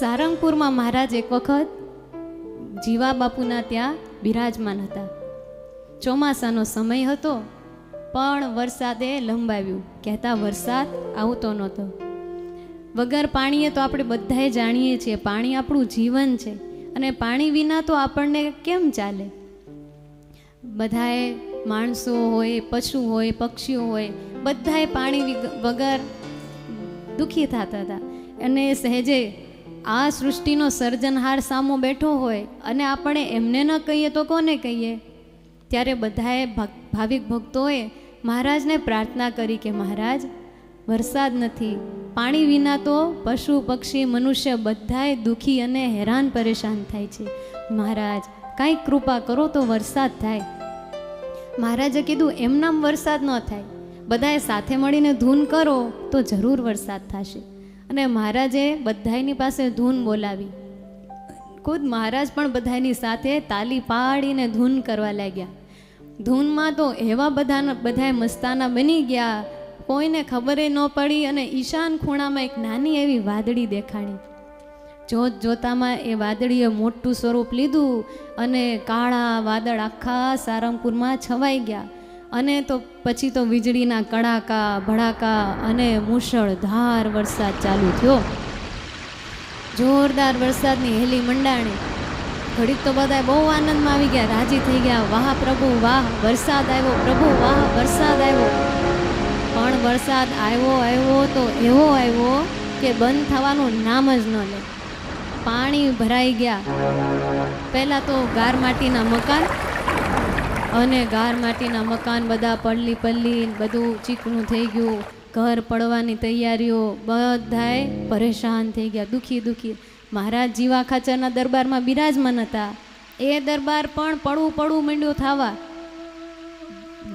સારંગપુરમાં મહારાજ એક વખત જીવા બાપુના ત્યાં બિરાજમાન હતા. ચોમાસાનો સમય હતો, પણ વરસાદે લંબાવ્યું. કહેતા વરસાદ આવતો નહોતો. વગર પાણીએ તો આપણે બધાએ જાણીએ છીએ, પાણી આપણું જીવન છે અને પાણી વિના તો આપણને કેમ ચાલે? બધાએ માણસો હોય, પશુ હોય, પક્ષીઓ હોય, બધાએ પાણી વગર દુઃખી થતા હતા. અને સહેજે આ સૃષ્ટિનો સર્જનહાર સામો બેઠો હોય અને આપણે એમને ન કહીએ તો કોને કહીએ? ત્યારે બધાએ ભાવિક ભક્તોએ મહારાજને પ્રાર્થના કરી કે મહારાજ, વરસાદ નથી, પાણી વિના તો પશુ, પક્ષી, મનુષ્ય બધાએ દુઃખી અને હેરાન પરેશાન થાય છે. મહારાજ કાંઈક કૃપા કરો તો વરસાદ થાય. મહારાજે કીધું એમનામ વરસાદ ન થાય. બધાએ સાથે મળીને ધૂન કરો તો જરૂર વરસાદ થશે. અને મહારાજે બધાની પાસે ધૂન બોલાવી. ખુદ મહારાજ પણ બધાની સાથે તાલી પાડીને ધૂન કરવા લાગ્યા. ધૂનમાં તો એવા બધાના બધાએ મસ્તાના બની ગયા, કોઈને ખબરે ન પડી અને ઈશાન ખૂણામાં એક નાની એવી વાદળી દેખાણી. જોત જોતામાં એ વાદળીએ મોટું સ્વરૂપ લીધું અને કાળા વાદળ આખા સારંગપુરમાં છવાઈ ગયા. અને તો પછી તો વીજળીના કડાકા, ભડાકા અને મુશળધાર વરસાદ ચાલુ થયો. જોરદાર વરસાદની હેલી મંડાણી. ઘડીક તો બધા બહુ આનંદમાં આવી ગયા. રાજી થઈ ગયા. વાહ પ્રભુ, વાહ. વરસાદ આવ્યો. પ્રભુ, વાહ. વરસાદ આવ્યો. પણ વરસાદ આવ્યો આવ્યો તો એવો આવ્યો કે બંધ થવાનું નામ જ ન લે. પાણી ભરાઈ ગયા. પહેલાં તો ગાર માટીના મકાન અને ગાર માટીના મકાન બધા પડલી પલ્લી બધું ચીકણું થઈ ગયું. ઘર પડવાની તૈયારીઓ બધાએ પરેશાન થઈ ગયા, દુઃખી દુઃખી. મહારાજ જીવા ખાચરના દરબારમાં બિરાજમાન હતા. એ દરબાર પણ પડવું પડવું માંડ્યું થવા.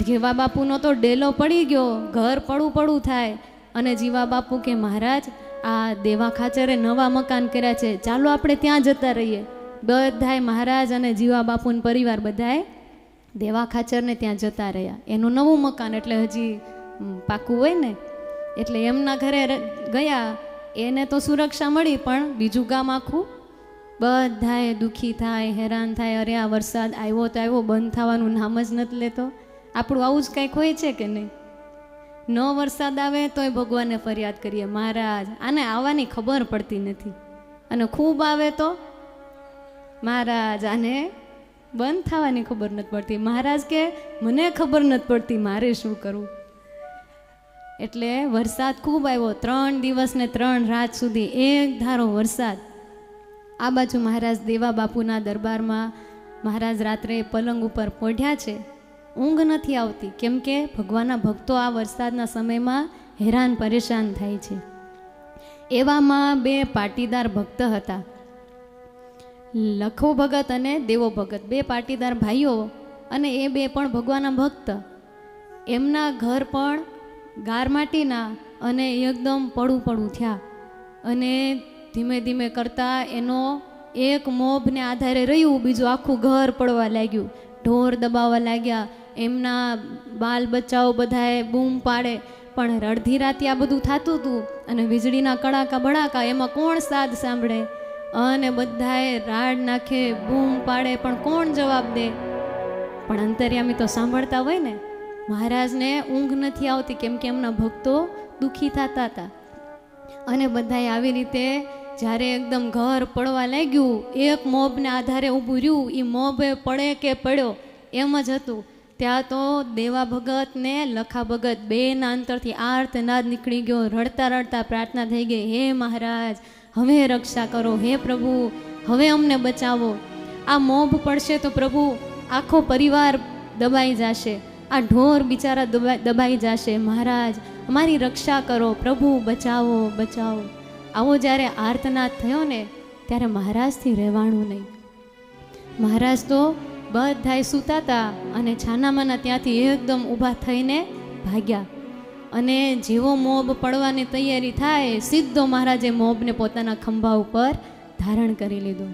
જીવા બાપુનો તો ડેલો પડી ગયો, ઘર પડું પડું થાય. અને જીવા બાપુ કે, મહારાજ, આ દેવા ખાચરે નવા મકાન કર્યા છે. ચાલો આપણે ત્યાં જતા રહીએ. બધાએ મહારાજ અને જીવા બાપુનો પરિવાર બધાએ દેવા ખાચરને ત્યાં જતા રહ્યા. એનું નવું મકાન એટલે હજી પાકું હોય ને, એટલે એમના ઘરે ગયા. એને તો સુરક્ષા મળી, પણ બીજું ગામ આખું બધાએ દુઃખી થાય, હેરાન થાય. અરે, આ વરસાદ આવ્યો તો આવ્યો, બંધ થવાનું નામ જ નથી લેતો. આપણું આવું જ કંઈક હોય છે કે નહીં? ન વરસાદ આવે તોય ભગવાનને ફરિયાદ કરીએ. મહારાજ, આને આવવાની ખબર પડતી નથી. અને ખૂબ આવે તો? મહારાજ, આને બંધ થવાની ખબર નથી પડતી. મહારાજ કે, મને ખબર નથી પડતી મારે શું કરવું. એટલે વરસાદ ખૂબ આવ્યો. ત્રણ દિવસ ને ત્રણ રાત સુધી એક ધારો વરસાદ. આ બાજુ મહારાજ દેવા બાપુના દરબારમાં મહારાજ રાત્રે પલંગ ઉપર પોઢ્યા છે. ઊંઘ નથી આવતી. કેમ કે ભગવાનના ભક્તો આ વરસાદના સમયમાં હેરાન પરેશાન થાય છે. એવામાં બે પાટીદાર ભક્ત હતા. લખો ભગત અને દેવો ભગત. બે પાટીદાર ભાઈઓ અને એ બે પણ ભગવાનના ભક્ત. એમના ઘર પણ ગાર માટીના અને એકદમ પડું પડું થયા. અને ધીમે ધીમે કરતાં એનો એક મોભને આધારે રહ્યું, બીજું આખું ઘર પડવા લાગ્યું. ઢોર દબાવવા લાગ્યા. એમના બાલ બચ્ચાઓ બધાએ બૂમ પાડે. પણ અડધી રાતે આ બધું થતું હતું અને વીજળીના કડાકા ભડાકા એમાં કોણ સાદ સાંભળે? અને બધાએ રાડ નાખે, બૂમ પાડે, પણ કોણ જવાબ દે? પણ અંતર્યામી તો સાંભળતા હોય ને, મહારાજને ઊંઘ નથી આવતી કેમ કે એમના ભક્તો દુઃખી થતા હતા. અને બધાએ આવી રીતે જ્યારે એકદમ ઘર પડવા લાગ્યું, એક મોબને આધારે ઊભું રહ્યું એ મોબે પડે કે પડ્યો, એમ જ હતું. ત્યાં તો દેવા ભગત ને લખા ભગત બેના અંતરથી આર્તનાદ નીકળી ગયો, રડતા રડતા પ્રાર્થના થઈ ગઈ, હે મહારાજ હવે રક્ષા કરો, હે પ્રભુ, હવે અમને બચાવો. આ મોભ પડશે તો પ્રભુ, આખો પરિવાર દબાઈ જશે. આ ઢોર બિચારા દબાઈ દબાઈ જશે. મહારાજ, અમારી રક્ષા કરો, પ્રભુ, બચાવો બચાવો. આવો જ્યારે આર્તનાદ થયો ને, ત્યારે મહારાજથી રહેવાનું નહીં. મહારાજ તો બધાય સૂતા હતા અને છાનામાના ત્યાંથી એકદમ ઊભા થઈને ભાગ્યા. અને જેવો મોબ પડવાની તૈયારી થાય, સીધો મહારાજે મોબને પોતાના ખંભા ઉપર ધારણ કરી લીધો.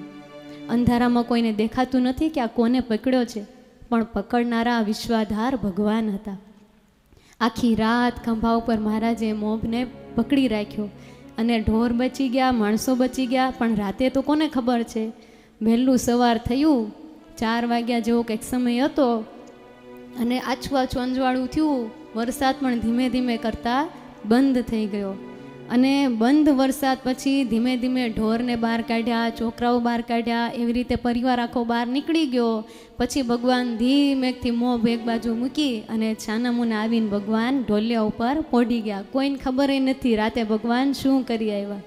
અંધારામાં કોઈને દેખાતું નથી કે આ કોને પકડ્યો છે, પણ પકડનારા વિશ્વાધાર ભગવાન હતા. આખી રાત ખંભા ઉપર મહારાજે મોભને પકડી રાખ્યો અને ઢોર બચી ગયા, માણસો બચી ગયા, પણ રાતે તો કોને ખબર છે? વહેલું સવાર થયું, ચાર વાગ્યા જેવો કંઈક સમય હતો અને આછું આછું અંજવાળું થયું વરસાદ પણ ધીમે ધીમે કરતાં બંધ થઈ ગયો. અને બંધ વરસાદ પછી ધીમે ધીમે ઢોરને બહાર કાઢ્યા, છોકરાઓ બહાર કાઢ્યા, એવી રીતે પરિવાર આખો બહાર નીકળી ગયો. પછી ભગવાન ધીમેકથી મોં ભેગ બાજુ મૂકી અને છાનામુના આવીને ભગવાન ઢોલિયા ઉપર પોઢી ગયા. કોઈને ખબર નથી રાતે ભગવાન શું કરી આવ્યા.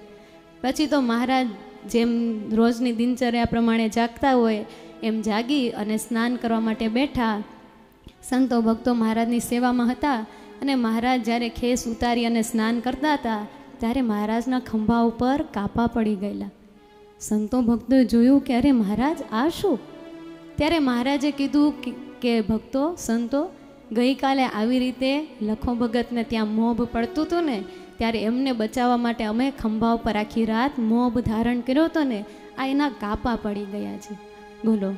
પછી તો મહારાજ જેમ રોજની દિનચર્યા પ્રમાણે જાગતા હોય, એમ જાગી અને સ્નાન કરવા માટે બેઠા. સંતો ભક્તો મહારાજની સેવામાં હતા અને મહારાજ જ્યારે ખેસ ઉતારી અને સ્નાન કરતા હતા, ત્યારે મહારાજના ખંભા ઉપર કાપા પડી ગયેલા. સંતો ભક્તોએ જોયું કે અરે મહારાજ આ શું ત્યારે મહારાજે કીધું કે- કે ભક્તો, સંતો, ગઈકાલે આવી રીતે લખો ભગતને ત્યાં મોભ પડતું હતું ને, ત્યારે એમને બચાવવા માટે અમે ખંભા ઉપર આખી રાત મોભ ધારણ કર્યો હતો ને, આ એના કાપા પડી ગયા છે. બોલો,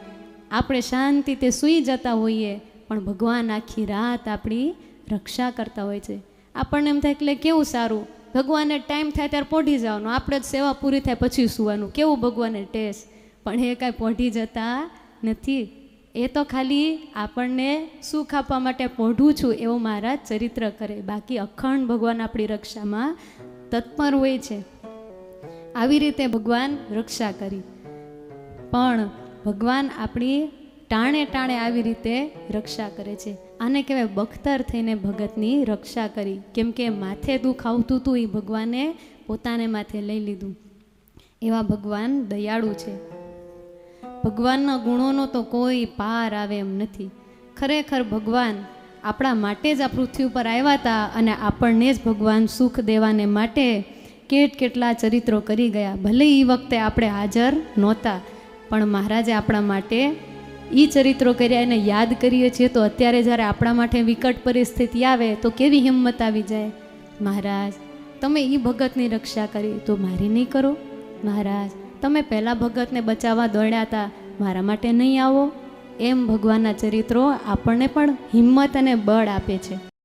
આપણે શાંતિ તે સૂઈ જતા હોઈએ પણ ભગવાન આખી રાત આપણી રક્ષા કરતા હોય છે. આપણને એમ થાય એટલે કેવું સારું? ભગવાનને ટાઈમ થાય ત્યારે પોઢી જવાનું. આપણે જ સેવા પૂરી થાય પછી સુવાનું. કેવું ભગવાનને ટેસ્ટ પણ એ કાંઈ પોઢી જતા નથી. એ તો ખાલી આપણને સુખ આપવા માટે પોઢું છું એવો મારા ચરિત્ર કરે. બાકી અખંડ ભગવાન આપણી રક્ષામાં તત્પર હોય છે. આવી રીતે ભગવાન રક્ષા કરી. પણ ભગવાન આપણી ટાણે ટાણે આવી રીતે રક્ષા કરે છે. આને કહેવાય બખ્તર થઈને ભગતની રક્ષા કરી. કેમ કે માથે દુઃખ આવતું હતું એ ભગવાને પોતાને માથે લઈ લીધું. એવા ભગવાન દયાળુ છે. ભગવાનના ગુણોનો તો કોઈ પાર આવે એમ નથી. ખરેખર ભગવાન આપણા માટે જ આ પૃથ્વી ઉપર આવ્યા હતા અને આપણને જ ભગવાન સુખ દેવાને માટે કેટ કેટલા ચરિત્રો કરી ગયા. ભલે એ વખતે આપણે હાજર નહોતા, પણ મહારાજે આપણા માટે એ ચરિત્રો કર્યા એને યાદ કરીએ છીએ, તો અત્યારે જ્યારે આપણા માટે વિકટ પરિસ્થિતિ આવે, તો કેવી હિંમત આવી જાય? મહારાજ, તમે એ ભગતની રક્ષા કરી, તો મારી નહીં કરો? મહારાજ, તમે પહેલાં ભગતને બચાવવા દોડ્યા હતા, મારા માટે નહીં આવો? એમ ભગવાનના ચરિત્રો આપણને પણ હિંમત અને બળ આપે છે.